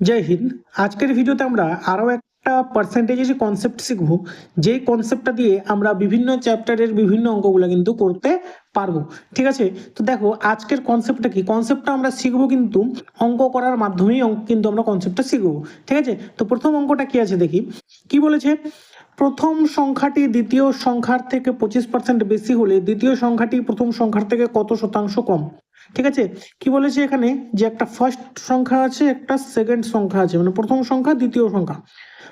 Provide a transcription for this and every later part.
জয় হিন্দ। আজকের ভিডিওতে আমরা আরও একটা পার্সেন্টেজের কনসেপ্ট শিখব। যেই কনসেপ্টটা দিয়ে আমরা বিভিন্ন চ্যাপ্টারের বিভিন্ন অঙ্কগুলো কিন্তু করতে পারব। ঠিক আছে? তো দেখো, আজকের কনসেপ্টটা কি? কনসেপ্টটা আমরা শিখব কিন্তু অঙ্ক করার মাধ্যমেই অঙ্ক কিন্তু আমরা কনসেপ্টটা শিখব। ঠিক আছে? তো প্রথম অঙ্কটা কি আছে দেখি। কি বলেছে? প্রথম সংখ্যাটি দ্বিতীয় সংখ্যার থেকে পঁচিশ পার্সেন্ট বেশি হলে দ্বিতীয় সংখ্যাটি প্রথম সংখ্যার থেকে কত শতাংশ কম? ঠিক আছে? কি বলেছে এখানে? যে একটা ফার্স্ট সংখ্যা আছে, একটা সেকেন্ড সংখ্যা আছে। মানে প্রথম সংখ্যা, দ্বিতীয় সংখ্যা।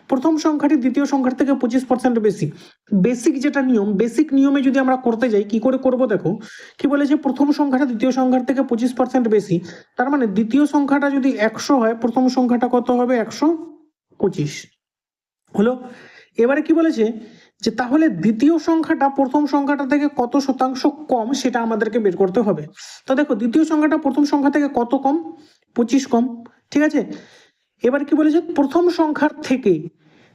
প্রথম সংখ্যাটি দ্বিতীয় সংখ্যার থেকে পঁচিশ পার্সেন্ট বেশি। বেসিক যেটা নিয়ম বেসিক নিয়মে যদি আমরা করতে যাই, কি করে করব দেখো? কি বলেছে? প্রথম সংখ্যাটা দ্বিতীয় সংখ্যার থেকে পঁচিশ পার্সেন্ট বেশি। তার মানে দ্বিতীয় সংখ্যাটা যদি একশো হয়, প্রথম সংখ্যাটা কত হবে? একশো পঁচিশ। হলো? এবারে কি বলেছে? যে তাহলে দ্বিতীয় সংখ্যাটা, প্রথম সংখ্যাটা থেকে কত শতাংশ কম সেটা আমাদেরকে বের করতে হবে। তো দেখো, দ্বিতীয় সংখ্যাটা প্রথম সংখ্যা থেকে কত কম? পঁচিশ কম। ঠিক আছে? এবার কি বলেছে? প্রথম সংখ্যার থেকে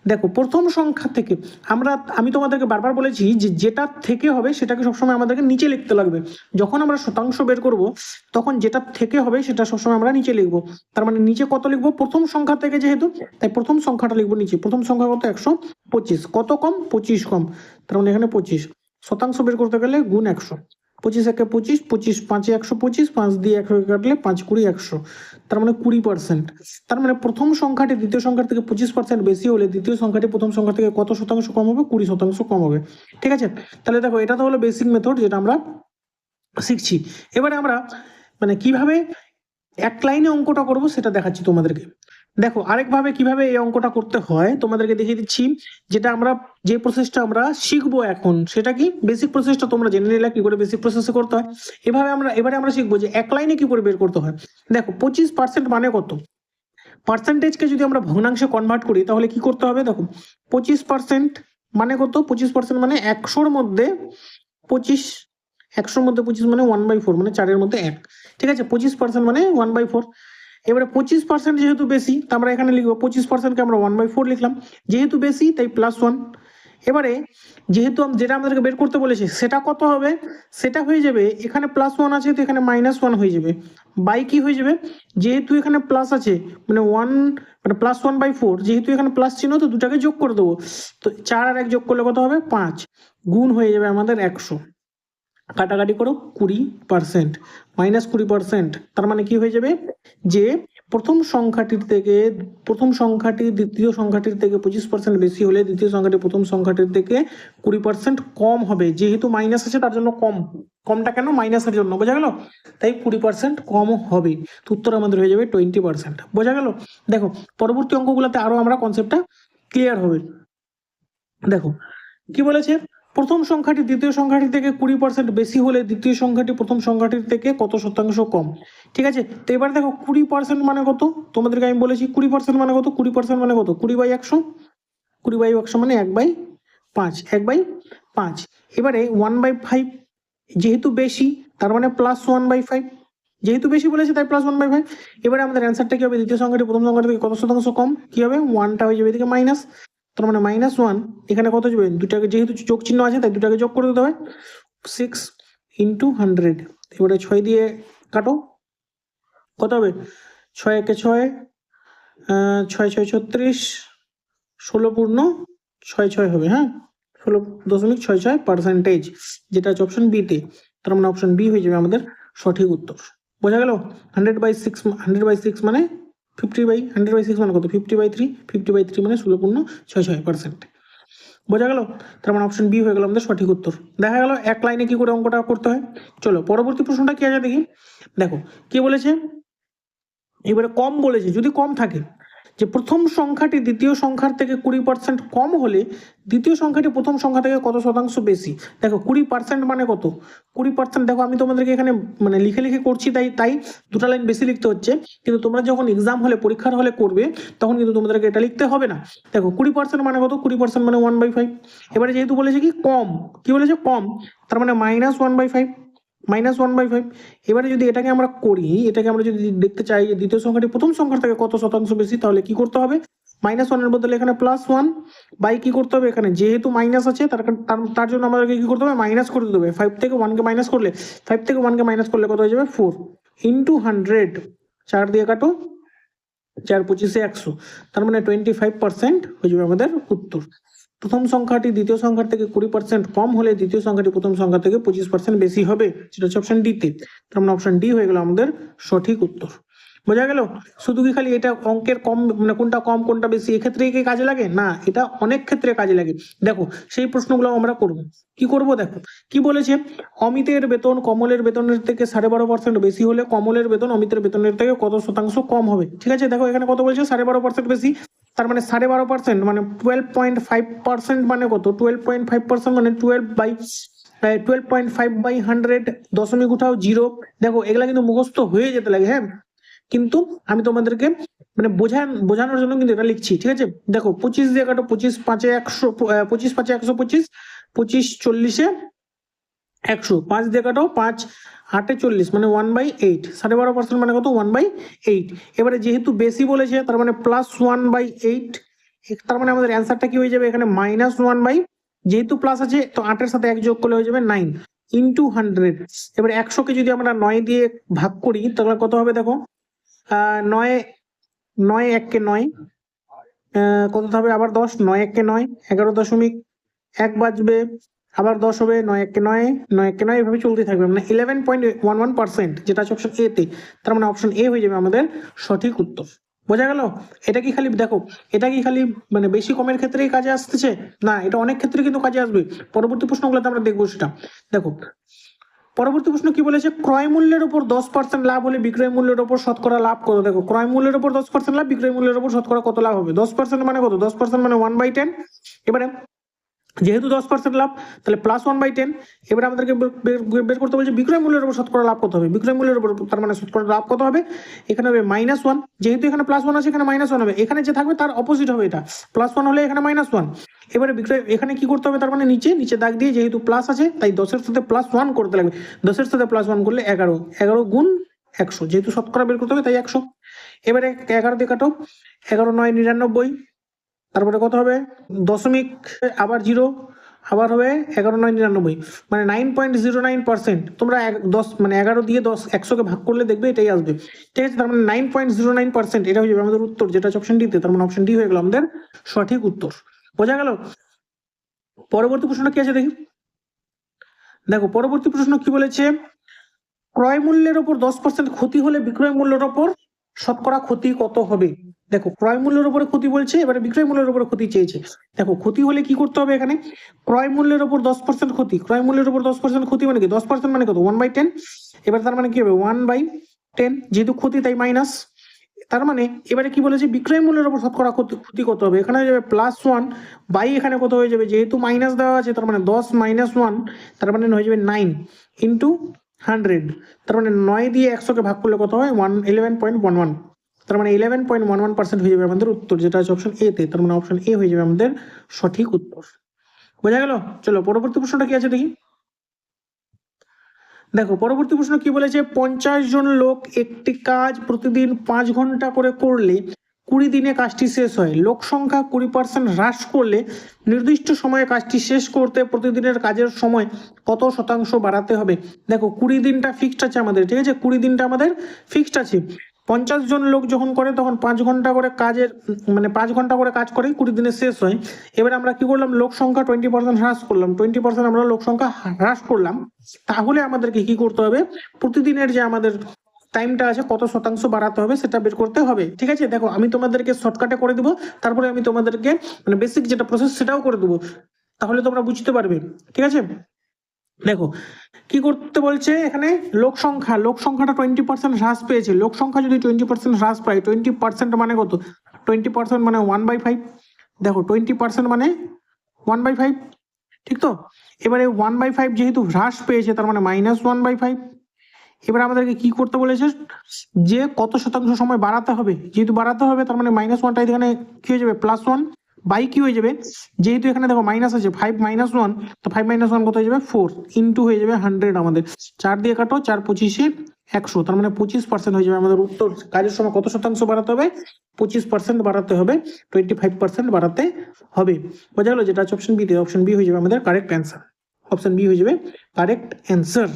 দেখো, প্রথম সংখ্যা থেকে আমরা, আমি তোমাদেরকে বারবার বলেছি যে যেটা থেকে হবে সেটাকে সবসময় আমাদেরকে নিচে লিখতে লাগবে। যখন আমরা শতাংশ বের করব, তখন যেটা থেকে হবে সেটা সবসময় আমরা নিচে লিখব। তার মানে নিচে কত লিখব? প্রথম সংখ্যা থেকে যেহেতু, তাই প্রথম সংখ্যাটা লিখব নিচে। প্রথম সংখ্যা কত? একশো পঁচিশ। কত কম? পঁচিশ কম। তার মানে এখানে পঁচিশ। শতাংশ বের করতে গেলে গুণ একশো। পঁচিশ একে পঁচিশ পঁচিশ পাঁচে একশো পঁচিশ, পাঁচ দিয়ে একশো কাটলে পাঁচ কুড়ি একশো। তার মানে কুড়ি পার্সেন্ট তার মানে প্রথম সংখ্যাটি দ্বিতীয় সংখ্যার থেকে পঁচিশ পার্সেন্ট বেশি হলে দ্বিতীয় সংখ্যাটি প্রথম সংখ্যা থেকে কত শতাংশ কম হবে? কুড়ি শতাংশ কম হবে। ঠিক আছে? তাহলে দেখো, এটা তো হলো বেসিক মেথড যেটা আমরা শিখছি। এবারে আমরা মানে কীভাবে এক লাইনে অঙ্কটা করব সেটা দেখাচ্ছি তোমাদেরকে। দেখো, আরেকভাবে কীভাবে এই অঙ্কটা করতে হয়, তোমাদেরকে দেখিয়ে দিচ্ছি। যেটা আমরা, যে প্রসেসটা আমরা শিখব এখন, সেটা কি? বেসিক প্রসেসটা তোমরা জেনে নিলে কি করে বেসিক প্রসেসে করতে হয়। এভাবে আমরা, এবারে আমরা শিখব যে এক লাইনে কি করে বের করতে হয়। দেখো, পঁচিশ পার্সেন্ট মানে কত? পার্সেন্টেজকে যদি আমরা ভগ্নাংশে কনভার্ট করি, তাহলে কি করতে হবে? দেখো, পঁচিশ পার্সেন্ট মানে কত? পঁচিশ পার্সেন্ট মানে একশোর মধ্যে পঁচিশ, একশোর মধ্যে পঁচিশ মানে ওয়ান বাই ফোর মানে চারের মধ্যে এক। ঠিক আছে? পঁচিশ পার্সেন্ট মানে ওয়ান বাই ফোর এবারে পঁচিশ পার্সেন্ট যেহেতু বেশি, তা আমরা এখানে লিখব, পঁচিশ পার্সেন্টকে আমরা ওয়ান বাই ফোর লিখলাম। যেহেতু বেশি, তাই প্লাস ওয়ান এবারে যেহেতু যেটা আমাদেরকে বের করতে বলেছে, সেটা কত হবে? সেটা হয়ে যাবে, এখানে প্লাস ওয়ান আছে, তো এখানে মাইনাস ওয়ান হয়ে যাবে। বাই কি হয়ে যাবে? যেহেতু এখানে প্লাস আছে মানে ওয়ান মানে প্লাস ওয়ান বাই ফোর যেহেতু এখানে প্লাস চিহ্ন, তো দুটাকে যোগ করে দেবো। তো চার আর এক যোগ করলে কত হবে? পাঁচ। গুণ হয়ে যাবে আমাদের একশো। কাটাকাটি করো কুড়ি পার্সেন্ট মাইনাস কুড়ি পার্সেন্ট তার মানে কি হয়ে যাবে? যে প্রথম সংখ্যাটির থেকে, প্রথম সংখ্যাটি দ্বিতীয় সংখ্যাটির থেকে পঁচিশ পার্সেন্ট বেশি হলে দ্বিতীয় সংখ্যাটি প্রথম সংখ্যাটির থেকে কুড়ি পার্সেন্ট কম হবে। যেহেতু মাইনাস আছে, তার জন্য কম। কমটা কেন? মাইনাসের জন্য। বোঝা গেল? তাই কুড়ি পার্সেন্ট কম হবে। উত্তর আমাদের হয়ে যাবে টোয়েন্টি পার্সেন্ট বোঝা গেল? দেখো, পরবর্তী অঙ্কগুলোতে আরও আমরা কনসেপ্টটা ক্লিয়ার হবে। দেখো, কি বলেছে? প্রথম সংখ্যাটি দ্বিতীয় সংখ্যাটি থেকে কুড়ি পার্সেন্ট বেশি হলে দ্বিতীয় সংখ্যাটি প্রথম সংখ্যাটির থেকে কত শতাংশ কম? ঠিক আছে? তো এবার দেখো, কুড়ি পার্সেন্ট মানে কত? তোমাদেরকে আমি বলেছি কুড়ি পার্সেন্ট মানে কত? কুড়ি পার্সেন্ট মানে কত? কুড়ি বাই একশো? কুড়ি বাই একশো মানে এক বাই পাঁচ। এক বাই পাঁচ। এবারে ওয়ান বাই ফাইভ যেহেতু বেশি, তার মানে প্লাস ওয়ান বাই ফাইভ। যেহেতু বেশি বলেছে, তাই প্লাস ওয়ান বাই ফাইভ। এবারে আমাদের অ্যান্সারটা কি হবে? দ্বিতীয় সংখ্যাটি প্রথম সংখ্যাটি থেকে কত শতাংশ কম? কি হবে? ওয়ানটা হয়ে যাবে এদিকে মাইনাস তার মানে মাইনাস ওয়ান এখানে কত যাবে? দুটাকে যেহেতু যোগ চিহ্ন আছে, তাই দুটাকে যোগ করে দিতে হবে। সিক্স ইন্টু হান্ড্রেড এবারে ছয় দিয়ে কাটো। কত হবে? ছয় একে ছয় ছয় ছয়, ছত্রিশ, ষোলো পূর্ণ ছয় ছয় হবে হ্যাঁ? ষোলো দশমিক ছয় ছয় পার্সেন্টেজ যেটা হচ্ছে অপশন বিতে তার মানে অপশন বি হয়ে যাবে আমাদের সঠিক উত্তর। বোঝা গেল? Hundred by six hundred by six মানে fifty by hundred by six মানে কত? Fifty by three fifty by three মানে ষোলো পূর্ণ ছয় ছয় পার্সেন্ট বোঝা গেল? তার মানে অপশন বি হয়ে গেল আমাদের সঠিক উত্তর। দেখা গেল এক লাইনে কি করে অঙ্কটা করতে হয়? চলো, পরবর্তী প্রশ্নটা কি আছে দেখি? দেখো, কে বলেছে? এবারে কম বলেছে, যদি কম থাকে যে প্রথম সংখ্যাটি দ্বিতীয় সংখ্যার থেকে কুড়ি পার্সেন্ট কম হলে দ্বিতীয় সংখ্যাটি প্রথম সংখ্যা থেকে কত শতাংশ বেশি? দেখো, কুড়ি পার্সেন্ট মানে কত? কুড়ি পার্সেন্ট দেখো, আমি তোমাদেরকে এখানে মানে লিখে লিখে করছি, তাই তাই দুটো লাইন বেশি লিখতে হচ্ছে। কিন্তু তোমরা যখন এক্সাম হলে পরীক্ষার হলে করবে, তখন কিন্তু তোমাদেরকে এটা লিখতে হবে না। দেখো, কুড়ি পার্সেন্ট মানে কত? কুড়ি পার্সেন্ট মানে ওয়ান বাই ফাইভ এবারে যেহেতু বলেছে কি, কম। কি বলেছে? কম। তার মানে minus one by five minus one by five এবারে যদি এটাকে আমরা করি, এটাকে আমরা যদি দেখতে চাই যে দ্বিতীয় সংখ্যাটি প্রথম সংখ্যার থেকে কত শতাংশ বেশি, তাহলে কি করতে হবে? মাইনাস ওয়ানের বদলে এখানে প্লাস ওয়ান বাই কি করতে হবে এখানে? যেহেতু মাইনাস আছে, তার- তার জন্য আমাদেরকে কি করতে হবে? মাইনাস করে দিতে হবে। ফাইভ থেকে ওয়ানকে মাইনাস করলে ফাইভ থেকে ওয়ানকে মাইনাস করলে কত হয়ে যাবে? ফোর ইন্টু হান্ড্রেড চার দিয়ে কাটো। চার পঁচিশে একশো। তার মানে টোয়েন্টি ফাইভ পার্সেন্ট হয়ে যাবে আমাদের উত্তর। প্রথম সংখ্যাটি দ্বিতীয় সংখ্যার থেকে কুড়ি পার্সেন্ট কম হলে দ্বিতীয় সংখ্যাটি প্রথম সংখ্যা থেকে পঁচিশ পার্সেন্ট বেশি হবে। সেটা হচ্ছে অপশন ডিতে তার মানে অপশন ডি হয়ে গেল আমাদের সঠিক উত্তর। বোঝা গেল? শুধু কি খালি এটা অঙ্কের কম মানে কোনটা কম, কোনটা বেশি, এক্ষেত্রে কি কাজে লাগে? না, এটা অনেক ক্ষেত্রে কাজে লাগে। দেখো, সেই প্রশ্নগুলো আমরা করব। কি করব দেখো? কি বলেছে? অমিতের বেতন কমলের বেতনের থেকে সাড়ে বারো পার্সেন্ট বেশি হলে কমলের বেতন অমিতের বেতনের থেকে কত শতাংশ কম হবে? ঠিক আছে? দেখো এখানে কত বলছে? সাড়ে বারো পার্সেন্ট বেশি। তার মানে সাড়ে বারো পার্সেন্ট মানে টুয়েলভ পয়েন্ট ফাইভ পার্সেন্ট মানে কত? টুয়েলভ পয়েন্ট ফাইভ পার্সেন্ট মানে twelve by twelve point five by hundred দশমিক উঠাও জিরো দেখো, এগুলা কিন্তু মুখস্থ হয়ে যেতে লাগে হ্যাঁ? কিন্তু আমি তোমাদেরকে মানে বোঝান, বোঝানোর জন্য কিন্তু এটা লিখছি, ঠিক আছে? দেখো, পঁচিশ দিয়ে কাটো, পঁচিশ পাঁচে একশো পঁচিশ পাঁচে একশো পঁচিশ পঁচিশ চল্লিশে একশো। পাঁচ দিয়ে কাটো পাঁচ, আটে চল্লিশ মানে ওয়ান বাই এইট সাড়ে বারো পার্সেন্ট মানে কত? ওয়ান বাই এইট এবারে যেহেতু বেশি বলেছে, তার মানে প্লাস ওয়ান বাই এইট তার মানে আমাদের অ্যান্সারটা কি হয়ে যাবে? এখানে মাইনাস ওয়ান বাই যেহেতু প্লাস আছে, তো আটের সাথে এক যোগ করলে হয়ে যাবে নাইন ইন্টু হান্ড্রেড এবারে একশোকে যদি আমরা নয় দিয়ে ভাগ করি, তাহলে কত হবে দেখো? নয় নয় এককে নয় কত হবে? আবার দশ, নয় এককে নয়, এগারো দশমিক এক বাজবে আবার দশ হবে, নয় এককে নয় নয় এককে নয়, এভাবে চলতে থাকবে। মানে eleven point one one percent যেটা আছে অপশন এ তে তার মানে অপশন এ হয়ে যাবে আমাদের সঠিক উত্তর। বোঝা গেল? এটা কি খালি, দেখো, এটা কি খালি মানে বেশি কমের ক্ষেত্রেই কাজে আসতেছে? না, এটা অনেক ক্ষেত্রে কিন্তু কাজে আসবে। পরবর্তী প্রশ্নগুলোতে আমরা দেখব সেটা। দেখো, পরবর্তী প্রশ্ন কি বলেছে? ক্রয় মূল্যের উপর দশ পার্সেন্ট লাভ হলে বিক্রয় মূল্যের উপর শতকরা লাভ কত? দেখো, ক্রয় মূল্যের উপর দশ পার্সেন্ট লাভ, বিক্রয় মূল্যের উপর শতকরা কত লাভ হবে? দশ পার্সেন্ট মানে কত? দশ পার্সেন্ট মানে ওয়ান বাই টেন এবারে যেহেতু দশ পার্সেন্ট লাভ, তাহলে প্লাস ওয়ান বাই টেন এবারে আমাদেরকে বের- করতে বলছে বিক্রয় মূল্যের উপর শতকরা লাভ কত হবে? বিক্রয় মূল্যের উপর তার মানে শতকরা লাভ কত হবে? এখানে হবে মাইনাস ওয়ান যেহেতু এখানে প্লাস ওয়ান আছে, এখানে মাইনাস ওয়ান হবে। এখানে যে থাকবে, তার অপোজিট হবে এটা। প্লাস ওয়ান হলে এখানে মাইনাস ওয়ান এবারে বিক্রয়, এখানে কি করতে হবে? তার মানে নিচে নিচে দাগ দিয়ে যেহেতু প্লাস আছে, তাই দশের সাথে প্লাস ওয়ান করতে লাগবে। দশের সাথে প্লাস ওয়ান করলে এগারো এগারো গুণ একশো। যেহেতু শতকরা বের করতে হবে, তাই একশো। এবারে এগারো দিয়ে কাটো। এগারো, নয়, নিরানব্বই। তারপরে কত হবে? দশমিক, আবার জিরো, আবার হবে এগারো, নয়, নিরানব্বই। মানে nine point zero nine percent তোমরা দশ মানে এগারো দিয়ে দশ একশোকে ভাগ করলে দেখবে এটাই আসবে। ঠিক আছে? তার মানে nine point zero nine percent এটা হয়ে যাবে আমাদের উত্তর, যেটা অপশন ডিতে তার মানে অপশন ডি হয়ে গেল আমাদের সঠিক উত্তর। বোঝা গেল? পরবর্তী প্রশ্নটা কি আছে দেখি? দেখো, পরবর্তী প্রশ্ন কি বলেছে? ক্রয় মূল্যের ওপর দশ পার্সেন্ট ক্ষতি হলে বিক্রয় মূল্যের ওপর শতকরা ক্ষতি কত হবে? দেখো, ক্রয় মূল্যের উপরে ক্ষতি বলছে, এবারে বিক্রয় মূল্যের উপরে ক্ষতি চেয়েছে। দেখো, ক্ষতি হলে কি করতে হবে এখানে? ক্রয় মূল্যের উপর দশ পার্সেন্ট ক্ষতি। ক্রয় মূল্যের উপর দশ পার্সেন্ট ক্ষতি মানে কি? দশ পার্সেন্ট মানে কত? ওয়ান বাই টেন এবার তার মানে কি হবে? ওয়ান বাই টেন যেহেতু ক্ষতি, তাই মাইনাস তার মানে এবারে কি বলেছে? বিক্রয় মূল্যের উপর শতকরা ক্ষতি কত হবে। এখানে হয়ে যাবে প্লাস ওয়ান বাই এখানে কত হয়ে যাবে? যেহেতু মাইনাস দেওয়া আছে, তার মানে দশ মাইনাস ওয়ান তার মানে হয়ে যাবে নাইন ইন্টু হান্ড্রেড তার মানে নয় দিয়ে একশোকে ভাগ করলে কত হয়? One eleven point one one তার মানে eleven point one one percent হয়ে যাবে আমাদের উত্তর, যেটা আছে অপশন এ তে, তার মানে অপশন এ হয়ে যাবে আমাদের সঠিক উত্তর। বোঝা গেল? চলো, পরবর্তী প্রশ্নটা কি আছে দেখি? দেখো, পরবর্তী প্রশ্ন কি বলেছে? পঞ্চাশ জন লোক একটি কাজ প্রতিদিন পাঁচ ঘণ্টা করে করলে কুড়ি দিনে কাজটি শেষ হয়। লোক সংখ্যা কুড়ি পার্সেন্ট হ্রাস করলে নির্দিষ্ট সময়ে কাজটি শেষ করতে প্রতিদিনের কাজের সময় কত শতাংশ বাড়াতে হবে? দেখো, কুড়ি দিনটা ফিক্সড আছে আমাদের, ঠিক আছে? কুড়ি দিনটা আমাদের ফিক্সড আছে। পঞ্চাশ জন লোক যখন করে, তখন পাঁচ ঘণ্টা করে কাজের মানে পাঁচ ঘণ্টা করে কাজ করে কুড়ি দিনে শেষ হয়। এবার আমরা কি করলাম? লোক সংখ্যা টোয়েন্টি পার্সেন্ট হ্রাস করলাম। টোয়েন্টি পার্সেন্ট আমরা লোক সংখ্যা হ্রাস করলাম। তাহলে আমাদেরকে কি করতে হবে? প্রতিদিনের যে আমাদের টাইমটা আছে, কত শতাংশ বাড়াতে হবে সেটা বের করতে হবে। ঠিক আছে? দেখো, আমি তোমাদেরকে শর্টকাটে করে দিব। তারপরে আমি তোমাদেরকে মানে বেসিক যেটা প্রসেস সেটাও করে দেবো। তাহলে তোমরা বুঝতে পারবে। ঠিক আছে? দেখো, কি করতে বলছে এখানে? লোক সংখ্যা, লোক সংখ্যাটা টোয়েন্টি পার্সেন্ট হ্রাস পেয়েছে। লোক সংখ্যা যদি টোয়েন্টি পার্সেন্ট হ্রাস পায় টোয়েন্টি পার্সেন্ট মানে কত? টোয়েন্টি পার্সেন্ট মানে ওয়ান বাই ফাইভ দেখো টোয়েন্টি পার্সেন্ট মানে ওয়ান বাই ফাইভ ঠিক তো? এবারে ওয়ান বাই ফাইভ যেহেতু হ্রাস পেয়েছে, তার মানে মাইনাস ওয়ান বাই ফাইভ এবার আমাদেরকে কি করতে বলেছে? যে কত শতাংশ সময় বাড়াতে হবে, যেহেতু বাড়াতে হবে, তার মানে মাইনাস ওয়ানটা এখানে কি হয়ে যাবে? প্লাস ওয়ান বাই কি হয়ে যাবে। যেহেতু এখানে দেখো মাইনাস আছে ফাইভ মাইনাস ওয়ান তো ফাইভ মাইনাস ওয়ান কত হয়ে যাবে? ফোর ইন্টু হয়ে যাবে হান্ড্রেড আমাদের। চার দিয়ে কাটো, চার পঁচিশে একশো। তার মানে পঁচিশ পার্সেন্ট হয়ে যাবে আমাদের উত্তর। কাজের সময় কত শতাংশ বাড়াতে হবে? পঁচিশ পার্সেন্ট বাড়াতে হবে টোয়েন্টি ফাইভ পার্সেন্ট বাড়াতে হবে। বোঝা গেলো যেটা আছে অপশন বি অপশন বি হয়ে যাবে আমাদের কারেক্ট অ্যান্সার অপশন বি হয়ে যাবে কারেক্ট অ্যান্সার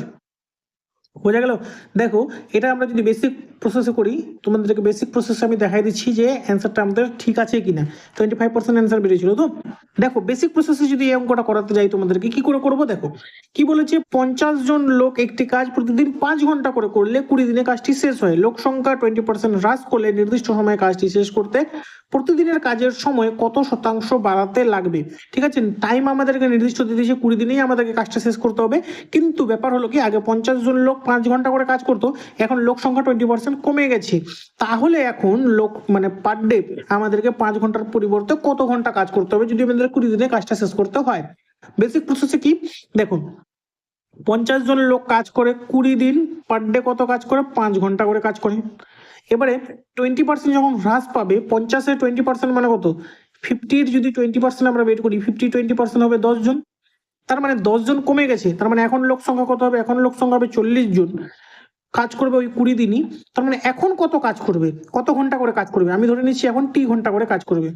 বোঝা গেল। দেখো, এটা আমরা যদি বেসিক প্রসেসে করি, তোমাদেরকে বেসিক প্রসেসে আমি দেখাই দিচ্ছি যে অ্যান্সারটা আমাদের ঠিক আছে কিনা। টোয়েন্টি ফাইভ পার্সেন্ট অ্যান্সার বেরিয়েছিল। তো দেখো বেসিক প্রসেসে যদি এই অঙ্কটা করাতে যাই তোমাদেরকে, কি করে করব দেখো? কি বলেছে? পঞ্চাশ জন লোক একটি কাজ প্রতিদিন পাঁচ ঘণ্টা করে করলে কুড়ি দিনে কাজটি শেষ হয়। লোক সংখ্যা টোয়েন্টি পার্সেন্ট হ্রাস করলে নির্দিষ্ট সময়ে কাজটি শেষ করতে প্রতিদিনের কাজের সময় কত শতাংশ বাড়াতে লাগবে? ঠিক আছে? টাইম আমাদেরকে নির্দিষ্ট দিয়ে দিয়েছে কুড়ি দিনেই আমাদেরকে কাজটা শেষ করতে হবে। কিন্তু ব্যাপার হলো কি, আগে পঞ্চাশ জন লোক পাঁচ ঘণ্টা করে কাজ করতো, এখন লোক সংখ্যা টোয়েন্টি পার্সেন্ট কমে গেছে। তাহলে এখন লোক মানে পার ডে আমাদেরকে পাঁচ ঘণ্টার পরিবর্তে কত ঘণ্টা কাজ করতে হবে যদি আমাদের কুড়ি দিনে কাজটা শেষ করতে হয়? বেসিক প্রসেসে কি? দেখুন, পঞ্চাশ জন লোক কাজ করে কুড়ি দিন পার ডে কত কাজ করে? পাঁচ ঘণ্টা করে কাজ করে। এবারে টোয়েন্টি পার্সেন্ট যখন হ্রাস পাবে, পঞ্চাশে টোয়েন্টি পার্সেন্ট মানে কত? ফিফটির যদি টোয়েন্টি পার্সেন্ট আমরা বের করি ফিফটি টোয়েন্টি পার্সেন্ট হবে দশ জন। তার মানে দশ জন কমে গেছে। তার মানে এখন লোক সংখ্যা কত হবে? এখন লোক সংখ্যা হবে চল্লিশ জন। কাজ করবে ওই কুড়ি দিনই। তার মানে এখন কত কাজ করবে? কত ঘণ্টা করে কাজ করবে? আমি ধরে নিচ্ছি এখন টি ঘণ্টা করে কাজ করবে।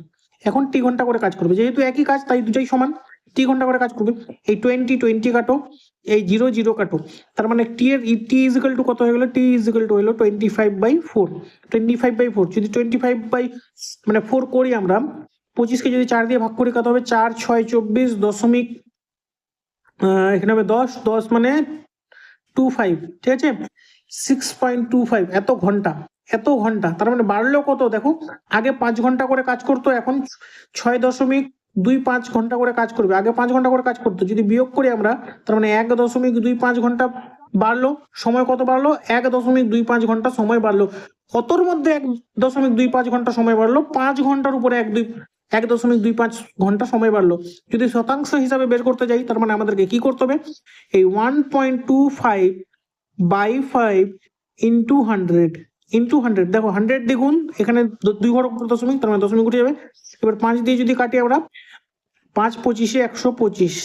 এখন টি ঘণ্টা করে কাজ করবে। যেহেতু একই কাজ, তাই দুটাই সমান। টি ঘণ্টা করে কাজ করবে। এই টোয়েন্টি টোয়েন্টি কাটো, এই জিরো জিরো কাটো। তার মানে টি এর টি ইজিক্যাল টু কত হয়ে গেলো? টি ইজিক্যাল টু হলো twenty five by four twenty five by four যদি টোয়েন্টি ফাইভ বাই মানে ফোর করি আমরা পঁচিশকে যদি চার দিয়ে ভাগ করি, কত হবে? চার, ছয়, চব্বিশ দশমিক এখানে হবে দশ। দশ মানে টু ফাইভ ঠিক আছে? সিক্স পয়েন্ট টু ফাইভ এত ঘণ্টা এত ঘণ্টা। তার মানে বাড়লো কত? দেখো, আগে পাঁচ ঘণ্টা করে কাজ করতো, এখন ছয় দশমিক দুই পাঁচ ঘণ্টা করে কাজ করবে। আগে পাঁচ ঘণ্টা করে কাজ করতো। যদি বিয়োগ করি আমরা, তার মানে এক দশমিক দুই পাঁচ ঘণ্টা বাড়লো, সময় কত বাড়লো? এক দশমিক দুই পাঁচ ঘণ্টা সময় বাড়লো। কতর মধ্যে এক দশমিক দুই পাঁচ ঘণ্টা সময় বাড়লো? পাঁচ ঘণ্টার উপরে এক দুই, এক দশমিক দুই পাঁচ ঘণ্টা সময় বাড়লো। যদি শতাংশ হিসাবে বের করতে যাই, তার মানে আমাদেরকে কি করতে হবে? এই one point two five by five into hundred into hundred দেখো হান্ড্রেড দ্বিগুণ, এখানে দুই ঘর দশমিক, তার মানে দশমিক উঠে যাবে। এবার পাঁচ দিয়ে যদি কাটি আমরা পাঁচ পঁচিশে একশো পঁচিশ।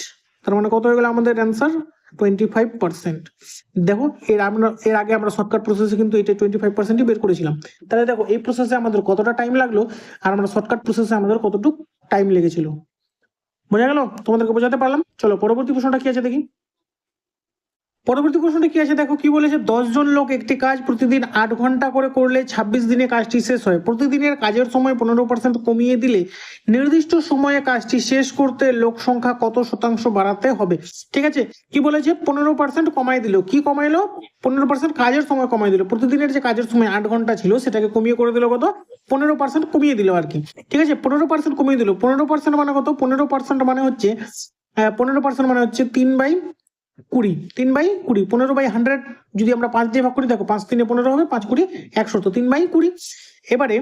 তার মানে কত হয়ে গেল আমাদের অ্যান্সার টোয়েন্টি ফাইভ পার্সেন্ট দেখো, এর আমরা, এর আগে আমরা শর্টকাট প্রসেসে কিন্তু এটা টোয়েন্টি ফাইভ পার্সেন্টই বের করেছিলাম। তাহলে দেখো, এই প্রসেসে আমাদের কতটা টাইম লাগল আর আমরা শর্টকাট প্রসেসে আমাদের কতটুকু টাইম লেগেছিল? বোঝা গেল? তোমাদেরকে বোঝাতে পারলাম। চলো, পরবর্তী প্রশ্নটা কি আছে দেখি। পরবর্তী প্রশ্নটা কি আছে? দেখো, কি বলেছে? জন লোক একটি কাজ প্রতিদিন আট ঘণ্টা করে করলে ছাব্বিশ দিনে কাজটি শেষ হয়। প্রতিদিনের কাজের সময় পনেরো পার্সেন্ট কমিয়ে দিলে নির্দিষ্ট সময়ে কাজটি শেষ করতে লোক সংখ্যা কত শতাংশ বাড়াতে হবে? ঠিক আছে? কি বলেছে? পনেরো পার্সেন্ট কমাই দিল। কি কমাইলো? পনেরো পার্সেন্ট কাজের সময় কমাই দিল। প্রতিদিনের যে কাজের সময় আট ঘণ্টা ছিল, সেটাকে কমিয়ে করে দিল কত? পনেরো পার্সেন্ট কমিয়ে দিল আর কি। ঠিক আছে? পনেরো পার্সেন্ট কমিয়ে দিল। পনেরো পার্সেন্ট মানে কত? পনেরো পার্সেন্ট মানে হচ্ছে পনেরো পার্সেন্ট মানে হচ্ছে তিন বাই কুড়ি, তিন বাই কুড়ি, পনেরো বাই হান্ড্রেড যদি আমরা পাঁচ দিয়ে ভাগ করি, দেখো পাঁচ তিনে পনেরো হবে, পাঁচ কুড়ি একশো, তো তিন বাই কুড়ি। এবারে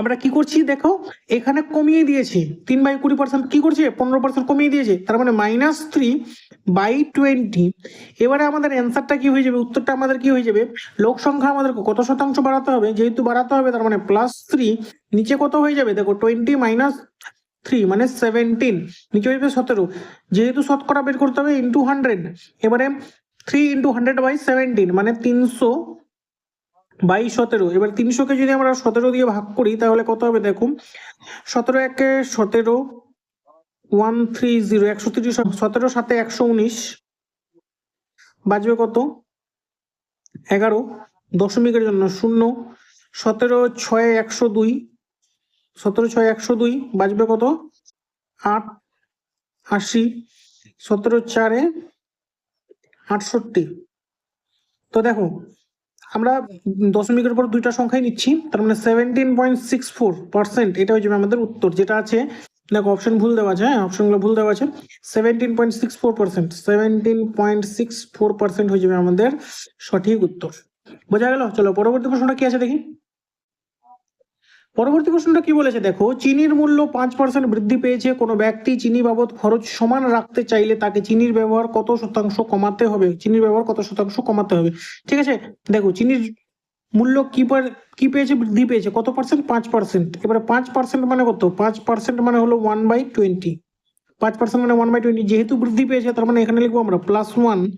আমরা কি করছি দেখো, এখানে কমিয়ে দিয়েছে, তিন বাই কুড়ি পার্সেন্ট কি করছে? পনেরো পার্সেন্ট কমিয়ে দিয়েছে, তার মানে মাইনাস থ্রি বাই টোয়েন্টি এবারে আমাদের অ্যান্সারটা কি হয়ে যাবে? উত্তরটা আমাদের কি হয়ে যাবে? লোক সংখ্যা আমাদেরকে কত শতাংশ বাড়াতে হবে? যেহেতু বাড়াতে হবে, তার মানে প্লাস থ্রি নিচে কত হয়ে যাবে? দেখো টোয়েন্টি মাইনাস থ্রি মানে সেভেন্টিন নিচে হয়ে যাবে সতেরো। যেহেতু শতকরা বের করতে হবে ইন্টু হান্ড্রেড এবারে three into hundred by seventeen মানে তিনশো বাই সতেরো। এবার তিনশোকে যদি আমরা সতেরো দিয়ে ভাগ করি, তাহলে কত হবে দেখুন? সতেরো একে সতেরো ওয়ান থ্রি জিরো একশো তিরিশ সতেরো সাথে একশো উনিশ বাজবে কত? এগারো। দশমিকের জন্য শূন্য। সতেরো ছয়, একশো দুই। সতেরো ছয় একশো দুই বাজবে কত? আট, আশি সতেরো চারে আটষট্টি। তো দেখো, আমরা দশমিকের উপর দুইটা সংখ্যাই নিচ্ছি, তার মানে seventeen point six four percent এটা হয়ে যাবে আমাদের উত্তর, যেটা আছে, দেখো অপশন ভুল দেওয়া আছে হ্যাঁ অপশনগুলো ভুল দেওয়া আছে seventeen point six four percent seventeen point six four percent হয়ে যাবে আমাদের সঠিক উত্তর। বোঝা গেল? চলো, পরবর্তী প্রশ্নটা কি আছে দেখি? পরবর্তী প্রশ্নটা কি বলেছে? দেখো, চিনির মূল্য পাঁচ পার্সেন্ট বৃদ্ধি পেয়েছে। কোনো ব্যক্তি চিনি বাবদ খরচ সমান রাখতে চাইলে তাকে চিনির ব্যবহার কত শতাংশ কমাতে হবে? চিনির ব্যবহার কত শতাংশ কমাতে হবে? ঠিক আছে? দেখো, চিনির মূল্য কি পার- কি পেয়েছে? বৃদ্ধি পেয়েছে। কত পার্সেন্ট পাঁচ পার্সেন্ট এবারে পাঁচ পার্সেন্ট মানে কত? পাঁচ পার্সেন্ট মানে হলো ওয়ান বাই টোয়েন্টি পাঁচ পার্সেন্ট মানে ওয়ান বাই টোয়েন্টি যেহেতু বৃদ্ধি পেয়েছে, তার মানে এখানে লিখব আমরা প্লাস ওয়ান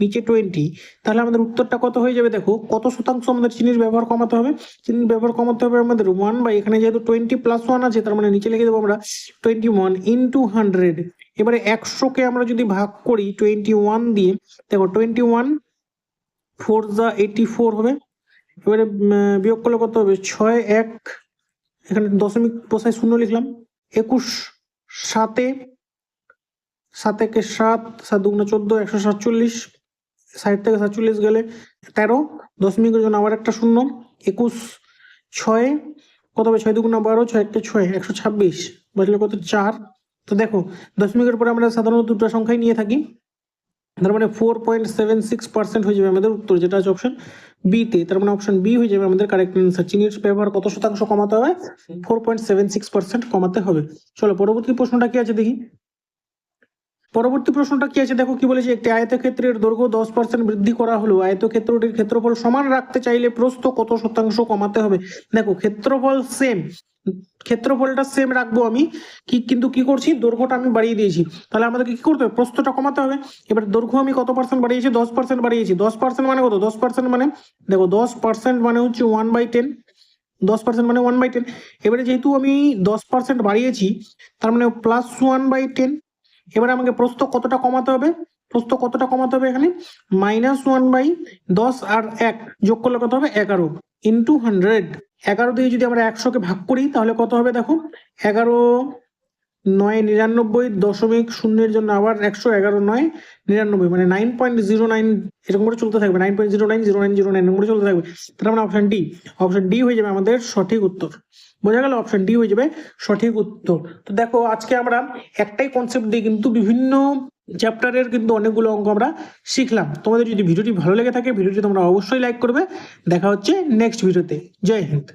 নিচে টোয়েন্টি তাহলে আমাদের উত্তরটা কত হয়ে যাবে দেখো? কত শতাংশ আমাদের চিনির ব্যবহার কমাতে হবে? চিনির ব্যবহার কমাতে হবে আমাদের ওয়ান বাই এখানে যেহেতু টোয়েন্টি প্লাস ওয়ান আছে, তার মানে নিচে লিখে দেবো আমরা টোয়েন্টি ওয়ান ইন্টু হান্ড্রেড এবারে একশোকে আমরা যদি ভাগ করি টোয়েন্টি ওয়ান দিয়ে, দেখো টোয়েন্টি ওয়ান ফোর যা এইটি ফোর হবে। এবারে বিয়োগ করলে কত হবে? ছয় এক, এখানে দশমিক বসায় শূন্য লিখলাম। একুশ সাতে সাত একে সাত সাত দুগুণে চোদ্দ, একশো সাতচল্লিশ। ষাট থেকে সাতচল্লিশ গেলে তেরো দশমিকের জন্য আবার একটা শূন্য, একুশ, ছয়, কত হবে? ছয় দুগুণা বারো, ছয় একটা ছয়, একশো ছাব্বিশ বাজলে কত? চার। তো দেখো দশমিকের পরে আমরা সাধারণত দুটো সংখ্যাই নিয়ে থাকি। তার মানে four point seven six percent হয়ে যাবে আমাদের উত্তর, যেটা আছে অপশন বিতে তার মানে অপশন বি হয়ে যাবে আমাদের কারেক্ট অ্যান্সার চিনির ব্যবহার কত শতাংশ কমাতে হবে? Four point seven six percent কমাতে হবে। চলো, পরবর্তী প্রশ্নটা কি আছে দেখি। পরবর্তী প্রশ্নটা কি আছে? দেখো, কি বলেছে? একটি আয়তক্ষেত্রের দৈর্ঘ্য দশ পার্সেন্ট বৃদ্ধি করা হলো। আয়তক্ষেত্রটির ক্ষেত্রফল সমান রাখতে চাইলে প্রস্থ কত শতাংশ কমাতে হবে? দেখো, ক্ষেত্রফল সেম ক্ষেত্রফলটা সেম রাখব আমি। কি কিন্তু কি করছি? দৈর্ঘ্যটা আমি বাড়িয়ে দিয়েছি। তাহলে আমাদেরকে কি করতে হবে? প্রস্থটা কমাতে হবে। এবার দৈর্ঘ্য আমি কত পার্সেন্ট বাড়িয়েছি? দশ পার্সেন্ট বাড়িয়েছি। দশ পার্সেন্ট মানে কত? দশ পার্সেন্ট মানে দেখো, দশ পার্সেন্ট মানে হচ্ছে ওয়ান বাই টেন দশ পার্সেন্ট মানে ওয়ান বাই টেন এবারে যেহেতু আমি দশ পার্সেন্ট বাড়িয়েছি, তার মানে প্লাস ওয়ান বাই টেন এবারে আমাকে প্রস্থ কতটা কমাতে হবে? প্রস্থ কতটা কমাতে হবে এখানে? মাইনাস ওয়ান বাই দশ আর এক যোগ করলে কত হবে? এগারো ইন্টু হান্ড্রেড এগারো দিয়ে যদি আমরা একশোকে ভাগ করি, তাহলে কত হবে দেখো? এগারো নয় নিরানব্বই দশমিক শূন্যের জন্য আবার একশো এগারো নয় নিরানব্বই মানে নাইন পয়েন্ট জিরো নাইন এরকম করে চলতে থাকবে। Nine point zero nine zero nine zero nine এরকম করে চলতে থাকবে। তার মানে অপশন ডি অপশন ডি হয়ে যাবে আমাদের সঠিক উত্তর। বোঝা গেল অপশন ডি হয়ে যাবে সঠিক উত্তর। তো দেখো, আজকে আমরা একটাই কনসেপ্ট দিয়ে কিন্তু বিভিন্ন চ্যাপ্টারের কিন্তু অনেকগুলো অঙ্ক আমরা শিখলাম। তোমাদের যদি ভিডিওটি ভালো লেগে থাকে, ভিডিওটি তোমরা অবশ্যই লাইক করবে। দেখা হচ্ছে নেক্সট ভিডিওতে জয় হিন্দ।